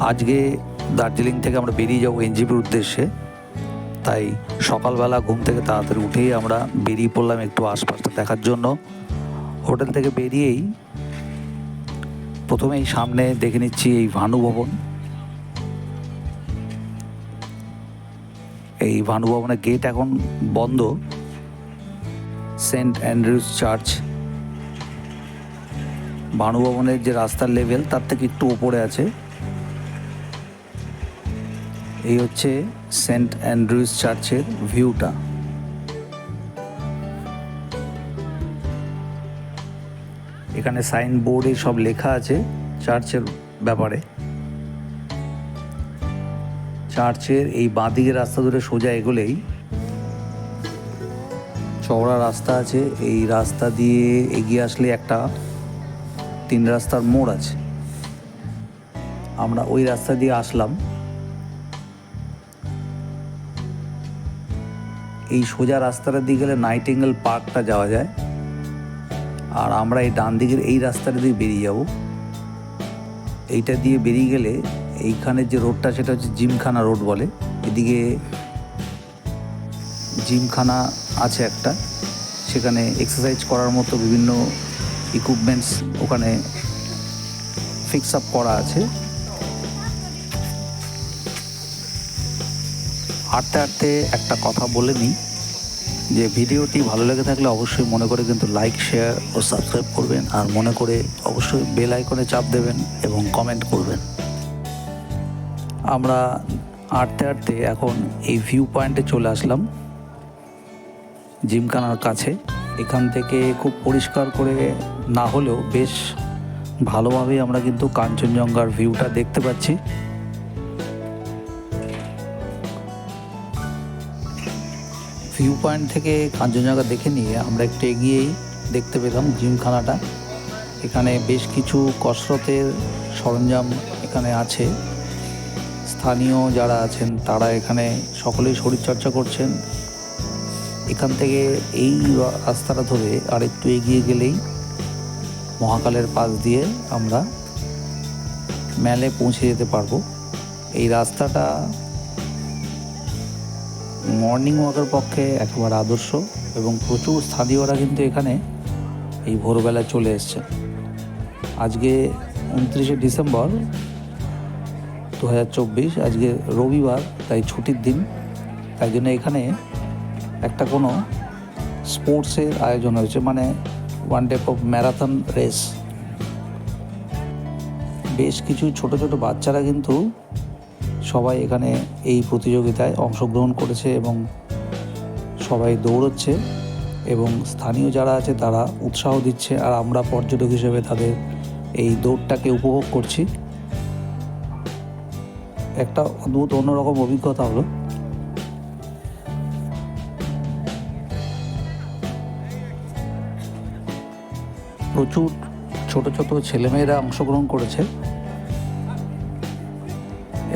আজকে দার্জিলিং থেকে আমরা বেরিয়ে যাব এনজিপির উদ্দেশ্যে। তাই সকালবেলা ঘুম থেকে তাড়াতাড়ি উঠেই আমরা বেরিয়ে পড়লাম একটু আশপাশটা দেখার জন্য। হোটেল থেকে বেরিয়েই প্রথমেই সামনে দেখে নিচ্ছি এই ভানু ভবন এই ভানু ভবনের গেট এখন বন্ধ। Saint Andrews church. ভানু ভবনের যে রাস্তার লেভেল তার থেকে একটু ওপরে আছে। এই হচ্ছে সেন্ট অ্যান্ড্রিউস চার্চের ভিউটা। এখানে সাইন বোর্ডে সব লেখা আছে চার্চের ব্যাপারে। চার্চের এই বাঁদিকের রাস্তা ধরে সোজা এগোলেই চওড়া রাস্তা আছে। এই রাস্তা দিয়ে এগিয়ে আসলে একটা তিন রাস্তার মোড় আছে। আমরা ওই রাস্তা দিয়ে আসলাম। এই সোজা রাস্তাটা দিয়ে গেলে নাইটিঙ্গেল পার্কটা যাওয়া যায়। আর আমরা এই ডান দিকের এই রাস্তাটা দিয়ে বেরিয়ে যাব। এইটা দিয়ে বেরিয়ে গেলে এইখানের যে রোডটা সেটা হচ্ছে জিমখানা রোড বলে। এদিকে জিমখানা আছে একটা। সেখানে এক্সারসাইজ করার মতো বিভিন্ন ইকুইপমেন্টস ওখানে ফিক্স আপ করা আছে। হাঁটতে হাঁটতে একটা কথা বলে নিই, যে ভিডিওটি ভালো লেগে থাকলে অবশ্যই মনে করে কিন্তু লাইক শেয়ার ও সাবস্ক্রাইব করবেন। আর মনে করে অবশ্যই বেল আইকনে চাপ দেবেন এবং কমেন্ট করবেন। আমরা হাঁটতে হাঁটতে এখন এই ভিউ পয়েন্টে চলে আসলাম, জিমখানার কাছে। এখান থেকে খুব পরিষ্কার করে না হলেও বেশ ভালোভাবেই আমরা কিন্তু কাঞ্চনজঙ্ঘার ভিউটা দেখতে পাচ্ছি। ভিউ পয়েন্ট থেকে কাঞ্চনজঙ্ঘা দেখে নিয়ে আমরা একটু এগিয়েই দেখতে পেলাম জিমখানাটা। এখানে বেশ কিছু কসরতের সরঞ্জাম এখানে আছে। স্থানীয় যারা আছেন, তারা এখানে সকলেই শরীরচর্চা করছেন। এখান থেকে এই রাস্তাটা ধরে আর একটু এগিয়ে গেলেই মহাকালের পাশ দিয়ে আমরা ম্যালে পৌঁছে যেতে পারব। এই রাস্তাটা মর্নিং ওয়াকের পক্ষে একেবারে আদর্শ এবং প্রচুর স্থানীয়রা কিন্তু এখানে এই ভোরবেলা চলে এসছে আজকে উনত্রিশে ডিসেম্বর দু হাজার চব্বিশ, আজকে রবিবার, তাই ছুটির দিন। তাই জন্য এখানে একটা কোনো স্পোর্টসের আয়োজন হয়েছে মানে one type of marathon race. বেশ কিছু ছোট ছোট বাচ্চারা কিন্তু সবাই এখানে এই প্রতিযোগিতায় অংশগ্রহণ করেছে এবং সবাই দৌড়চ্ছে এবং স্থানীয় যারা আছে তারা উৎসাহ দিচ্ছে আর আমরা পর্যটক হিসেবে তাদের এই দৌড়টাকে উপভোগ করছি। একটা অদ্ভুত অন্যরকম অভিজ্ঞতা হলো। প্রচুর ছোট ছোট ছেলেমেয়েরা অংশগ্রহণ করেছে।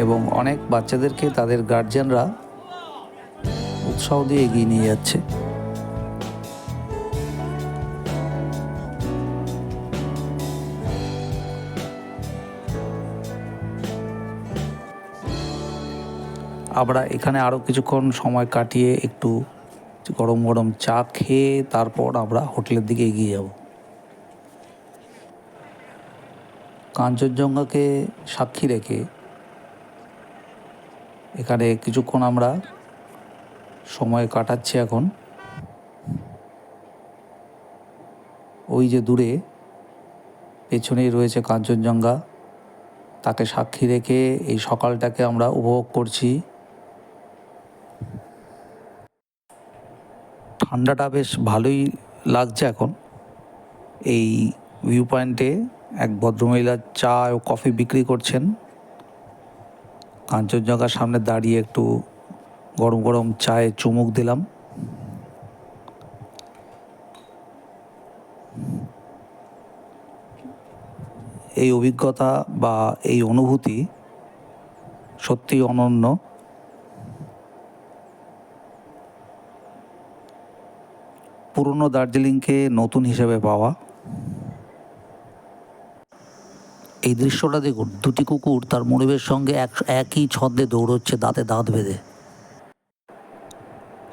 এবং অনেক বাচ্চাদেরকে তাদের গার্জিয়ানরা উৎসাহ দিয়ে এগিয়ে নিয়ে যাচ্ছে। আমরা এখানে আরও কিছুক্ষণ সময় কাটিয়ে একটু গরম গরম চা খেয়ে তারপর আমরা হোটেলের দিকে এগিয়ে যাব। কাঞ্চনজঙ্ঘাকে সাক্ষী রেখে এখানে কিছুক্ষণ আমরা সময় কাটাচ্ছি এখন। ওই যে দূরে পেছনেই রয়েছে কাঞ্চনজঙ্ঘা। তাকে সাক্ষী রেখে এই সকালটাকে আমরা উপভোগ করছি। ঠান্ডাটা বেশ ভালোই লাগছে এখন। এই ভিউ পয়েন্টে এক ভদ্রমহিলা চা ও কফি বিক্রি করছেন। কাঞ্চনজঙ্ঘার সামনে দাঁড়িয়ে একটু গরম গরম চায়ে চুমুক দিলাম। এই অভিজ্ঞতা বা এই অনুভূতি সত্যি অনন্য। পুরনো দার্জিলিংকে নতুন হিসেবে পাওয়া। এই দৃশ্যটা দেখুন, দুটি কুকুর তার মনিবের সঙ্গে এক, একই ছন্দে দৌড়চ্ছে, দাঁতে দাঁত বেঁধে।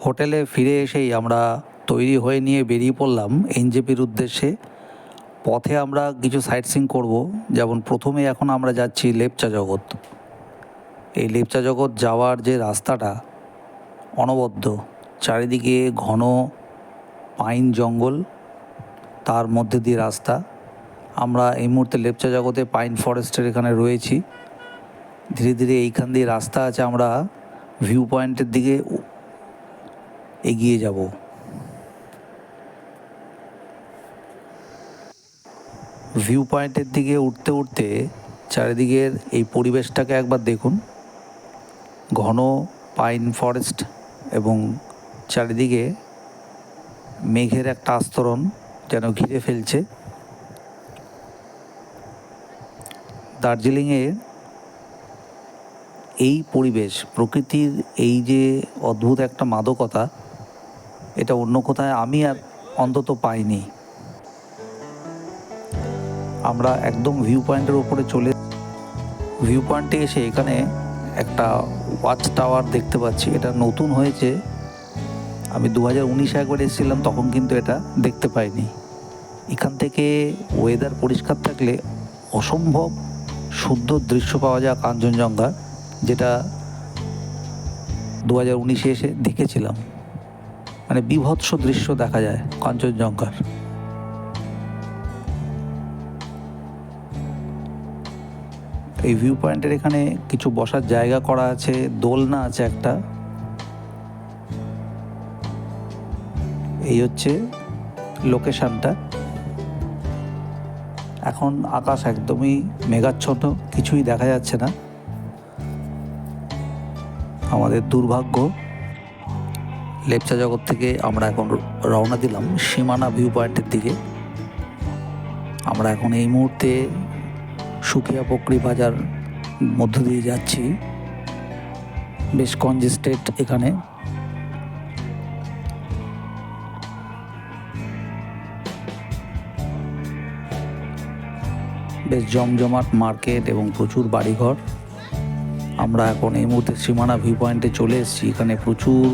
হোটেলে ফিরে এসেই আমরা তৈরি হয়ে নিয়ে বেরিয়ে পড়লাম এনজেপির উদ্দেশ্যে। পথে আমরা কিছু সাইট সিং করব, যেমন প্রথমে এখন আমরা যাচ্ছি লেপচা জগৎ। এই লেপচা জগৎ যাওয়ার যে রাস্তাটা অনবদ্য, চারিদিকে ঘন পাইন জঙ্গল, তার মধ্যে দিয়ে রাস্তা। আমরা এই মুহূর্তে লেপচা জগতে পাইন ফরেস্টের এখানে রয়েছি। ধীরে ধীরে এইখান দিয়ে রাস্তা আছে, আমরা ভিউ পয়েন্টের দিকে এগিয়ে যাব। ভিউ পয়েন্টের দিকে উঠতে উঠতে চারিদিকের এই পরিবেশটাকে একবার দেখুন। ঘন পাইন ফরেস্ট এবং চারিদিকে মেঘের একটা আস্তরণ যেন ঘিরে ফেলছে। দার্জিলিংয়ে এই পরিবেশ, প্রকৃতির এই যে অদ্ভুত একটা মাদকতা, এটা অন্য কোথায় আমি আর অন্তত পাইনি। আমরা একদম ভিউ পয়েন্টের উপরে চলে ভিউ পয়েন্টে এসে এখানে একটা ওয়াচ টাওয়ার দেখতে পাচ্ছি। এটা নতুন হয়েছে। আমি দু হাজার উনিশে একবার এসেছিলাম, তখন কিন্তু এটা দেখতে পাইনি। এখান থেকে ওয়েদার পরিষ্কার থাকলে অসম্ভব শুদ্ধ দৃশ্য পাওয়া যায় কাঞ্চনজঙ্ঘা, যেটা দু হাজার উনিশে এসে দেখেছিলাম। মানে বিভৎস দৃশ্য দেখা যায় কাঞ্চনজঙ্ঘার। এই ভিউ পয়েন্টের এখানে কিছু বসার জায়গা করা আছে, দোলনা আছে একটা। এই হচ্ছে লোকেশনটা এখন আকাশ একদমই মেঘাচ্ছন্ন, কিছুই দেখা যাচ্ছে না। আমাদের দুর্ভাগ্য, লেপচা জগৎ থেকে আমরা এখন রওনা দিলাম সীমানা ভিউ পয়েন্টের দিকে। আমরা এখন এই মুহূর্তে সুকিয়া পকরি বাজার মধ্য দিয়ে যাচ্ছি। বেশ কনজেস্টেড এখানে। বেশ জমজমাট মার্কেট এবং প্রচুর বাড়িঘর। আমরা এখন এই মুহূর্তে সীমানা ভিউ পয়েন্টে চলে এসেছি। এখানে প্রচুর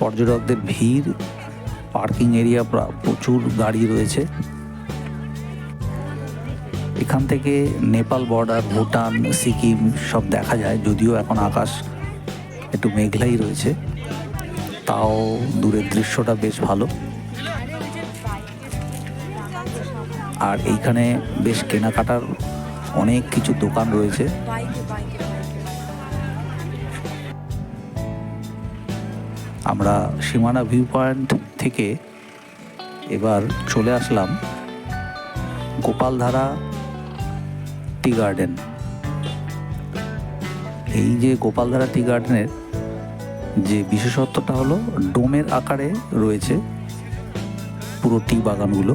পর্যটকদের ভিড় পার্কিং এরিয়া প্রচুর গাড়ি রয়েছে। এখান থেকে নেপাল বর্ডার ভুটান, সিকিম সব দেখা যায়, যদিও এখন আকাশ একটু মেঘলাই রয়েছে। তাও দূরের দৃশ্যটা বেশ ভালো। আর এইখানে বেশ কেনাকাটার অনেক কিছু দোকান রয়েছে। আমরা সীমানা ভিউ পয়েন্ট থেকে এবার চলে আসলাম গোপালধারা টি গার্ডেন এই যে গোপালধারা টি গার্ডেনের যে বিশেষত্বটা হলো, ডোমের আকারে রয়েছে পুরো টি বাগানগুলো।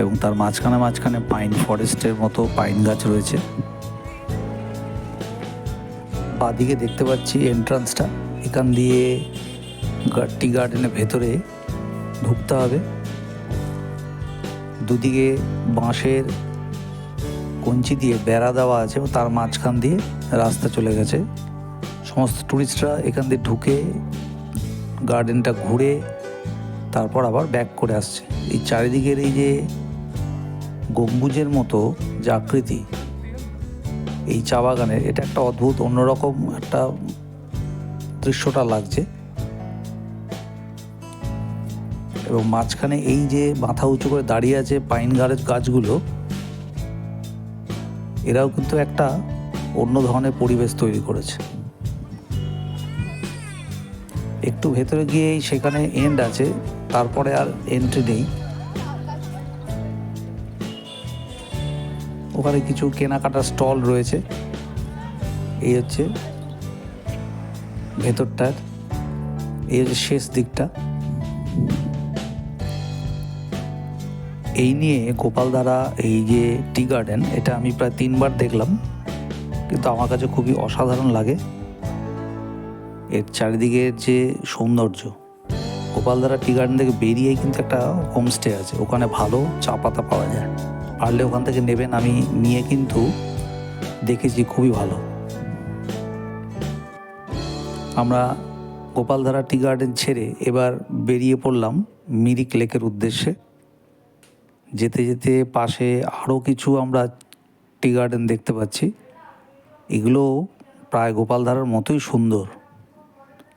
এবং তার মাঝখানে মাঝখানে পাইন ফরেস্টের মতো পাইন গাছ রয়েছে। বাদিকে দেখতে পাচ্ছি এন্ট্রান্সটা। এখান দিয়ে টি গার্ডেনের ভেতরে ঢুকতে হবে। দুদিকে বাঁশের কঞ্চি দিয়ে বেড়া দেওয়া আছে তার মাঝখান দিয়ে রাস্তা চলে গেছে। সমস্ত টুরিস্টরা এখান দিয়ে ঢুকে গার্ডেনটা ঘুরে তারপর আবার ব্যাক করে আসছে। এই চারিদিকের এই যে গম্বুজের মতো যে আকৃতি। এই চা বাগানের এটা একটা অদ্ভুত, অন্যরকম একটা দৃশ্যটা লাগছে। এবং মাঝখানে এই যে মাথা উঁচু করে দাঁড়িয়ে আছে পাইন গাছের গাছগুলো, এরাও কিন্তু একটা অন্য ধরনের পরিবেশ তৈরি করেছে। একটু ভেতরে গিয়েই সেখানে এন্ড আছে, তারপরে আর এন্ট্রি নেই। ওখানে কিছু কেনাকাটার স্টল রয়েছে। এই হচ্ছে ভেতরটার, এই হচ্ছে শেষ দিকটা। এই নিয়ে গোপালধারা এই যে টি গার্ডেন, এটা আমি প্রায় তিনবার দেখলাম, কিন্তু আমার কাছে খুবই অসাধারণ লাগে। এর চারিদিকের যে সৌন্দর্য গোপালধারা টি গার্ডেন থেকে বেরিয়েই কিন্তু একটা হোমস্টে আছে, ওখানে ভালো চা পাতা পাওয়া যায়। পারলে ওখান থেকে নেবেন, আমি নিয়ে কিন্তু দেখেছি খুবই ভালো। আমরা গোপালধারা টি গার্ডেন ছেড়ে এবার বেরিয়ে পড়লাম মিরিক লেকের উদ্দেশ্যে। যেতে যেতে পাশে আরও কিছু আমরা টি গার্ডেন দেখতে পাচ্ছি। এগুলো প্রায় গোপালধারার মতোই সুন্দর।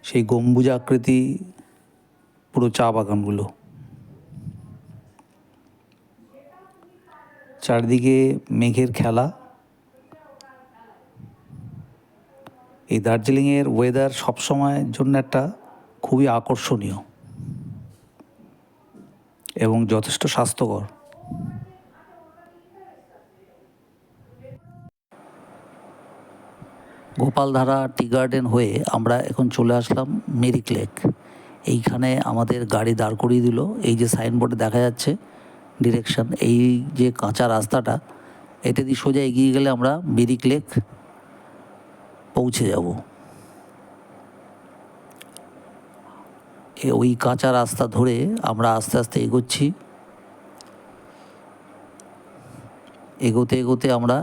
সেই গম্বুজ আকৃতি পুরো চা বাগানগুলো। চারদিকে মেঘের খেলা। এই দার্জিলিংয়ের ওয়েদার সবসময়ের জন্য একটা খুবই আকর্ষণীয় এবং যথেষ্ট স্বাস্থ্যকর। গোপালধারা টি গার্ডেন হয়ে আমরা এখন চলে আসলাম মেরিক লেক। এইখানে আমাদের গাড়ি দাঁড় করিয়ে দিল। এই যে সাইনবোর্ডে দেখা যাচ্ছে ডিরেকশন এই যে কাঁচা রাস্তাটা এটা দিয়ে সোজা এগিয়ে গেলে আমরা মেরিক লেক পৌঁছে যাব। ওই কাঁচা রাস্তা ধরে আমরা আস্তে আস্তে এগোচ্ছি। এগোতে এগোতে আমরা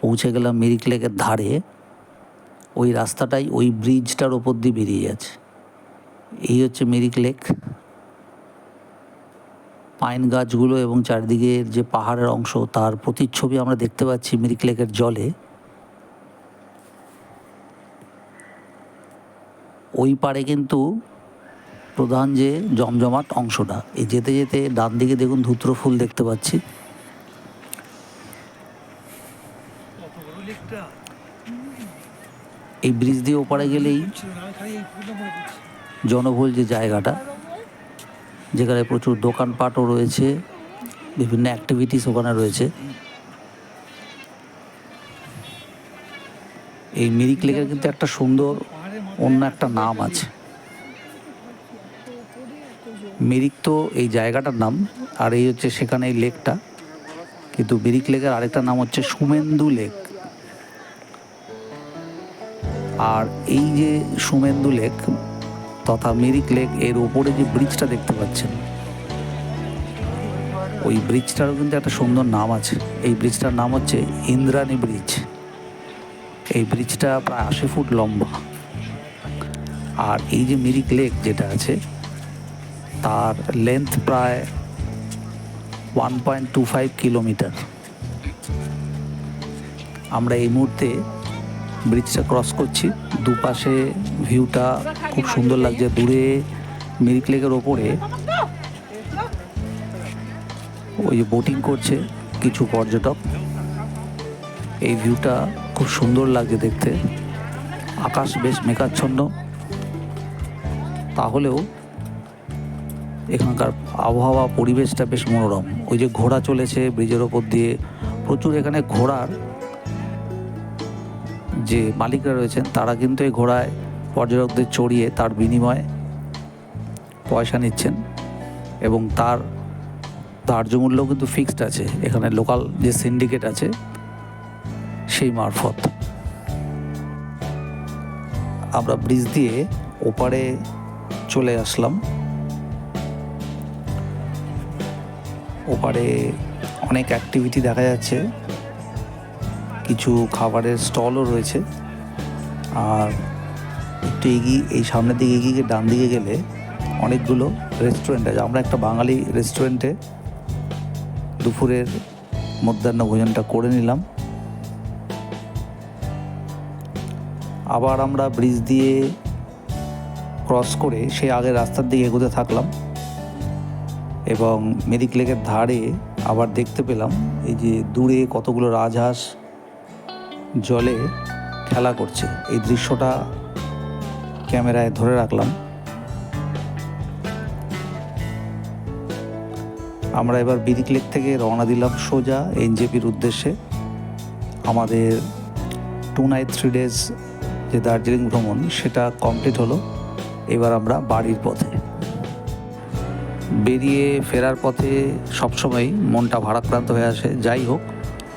পৌঁছে গেলাম মিরিক লেকের ধারে। ওই রাস্তাটাই ওই ব্রিজটার ওপর দিয়ে বেরিয়ে যাচ্ছে। এই হচ্ছে মিরিক লেক পাইন গাছগুলো এবং চারদিকের যে পাহাড়ের অংশ, তার প্রতিচ্ছবি আমরা দেখতে পাচ্ছি মিরিক লেকের জলে। ওই পারে কিন্তু প্রধান যে জমজমাট অংশটা, এই যেতে যেতে ডান দিকে দেখুন ধুত্র ফুল দেখতে পাচ্ছি। এই ব্রিজ দিয়ে ওপারে গেলেই জনবহুল যে জায়গাটা যেখানে প্রচুর দোকানপাটও রয়েছে, বিভিন্ন অ্যাক্টিভিটিস ওখানে রয়েছে। এই মিরিক লেকের কিন্তু একটা সুন্দর, অন্য একটা নাম আছে। মিরিক তো এই জায়গাটার নাম, আর এই হচ্ছে সেখানে এই লেকটা। কিন্তু মিরিক লেকের আরেকটা নাম হচ্ছে সুমেন্দু লেক। আর এই যে সুমেন্দু লেক তথা মিরিক লেক এর ওপরে যে ব্রিজটা দেখতে পাচ্ছেন, ওই ব্রিজটারও কিন্তু একটা সুন্দর নাম আছে। এই ব্রিজটার নাম হচ্ছে ইন্দ্রাণী ব্রিজ। এই ব্রিজটা প্রায় আশি ফুট লম্বা। আর এই যে মিরিক লেক যেটা আছে, তার লেন্থ প্রায় one point two five kilometre. আমরা এই মুহূর্তে ব্রিজটা ক্রস করছি। দুপাশে ভিউটা খুব সুন্দর লাগছে। দূরে মিরিক লেকের ওপরে ওই বোটিং করছে কিছু পর্যটক। এই ভিউটা খুব সুন্দর লাগছে দেখতে। আকাশ বেশ মেঘাচ্ছন্ন। তাহলেও এখানকার আবহাওয়া, পরিবেশটা বেশ মনোরম। ওই যে ঘোড়া চলেছে ব্রিজের ওপর দিয়ে। প্রচুর এখানে ঘোড়ার যে মালিকরা রয়েছেন, তারা কিন্তু এই ঘোড়ায় পর্যটকদের চড়িয়ে তার বিনিময়ে পয়সা নিচ্ছেন এবং তার ধার্য মূল্য কিন্তু ফিক্সড আছে। এখানে লোকাল যে সিন্ডিকেট আছে, সেই মারফত। আমরা ব্রিজ দিয়ে ওপারে চলে আসলাম। ওপারে অনেক অ্যাক্টিভিটি দেখা যাচ্ছে। কিছু খাবারের স্টলও রয়েছে। আর একটু এগিয়ে, এই সামনের দিকে এগিয়ে গিয়ে ডান দিকে গেলে অনেকগুলো রেস্টুরেন্ট আছে। আমরা একটা বাঙালি রেস্টুরেন্টে দুপুরের মধ্যাহ্ন ভোজনটা করে নিলাম। আবার আমরা ব্রিজ দিয়ে ক্রস করে সেই আগের রাস্তার দিকে এগোতে থাকলাম। এবং মেরিক লেকের ধারে আবার দেখতে পেলাম, এই যে দূরে কতগুলো রাজহাঁস জলে খেলা করছে। এই দৃশ্যটা ক্যামেরায় ধরে রাখলাম। আমরা এবার বিরিক লেক থেকে রওনা দিলাম সোজা এনজেপির উদ্দেশ্যে। আমাদের টু নাইট থ্রি ডেজ যে দার্জিলিং ভ্রমণ, সেটা কমপ্লিট হলো। এবার আমরা বাড়ির পথে। বেরিয়ে ফেরার পথে সবসময় মনটা ভারাক্রান্ত হয়ে আসে। যাই হোক,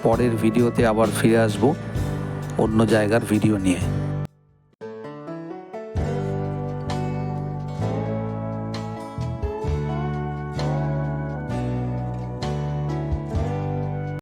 পরের ভিডিওতে আবার ফিরে আসব। অন্য জায়গার ভিডিও নিয়ে।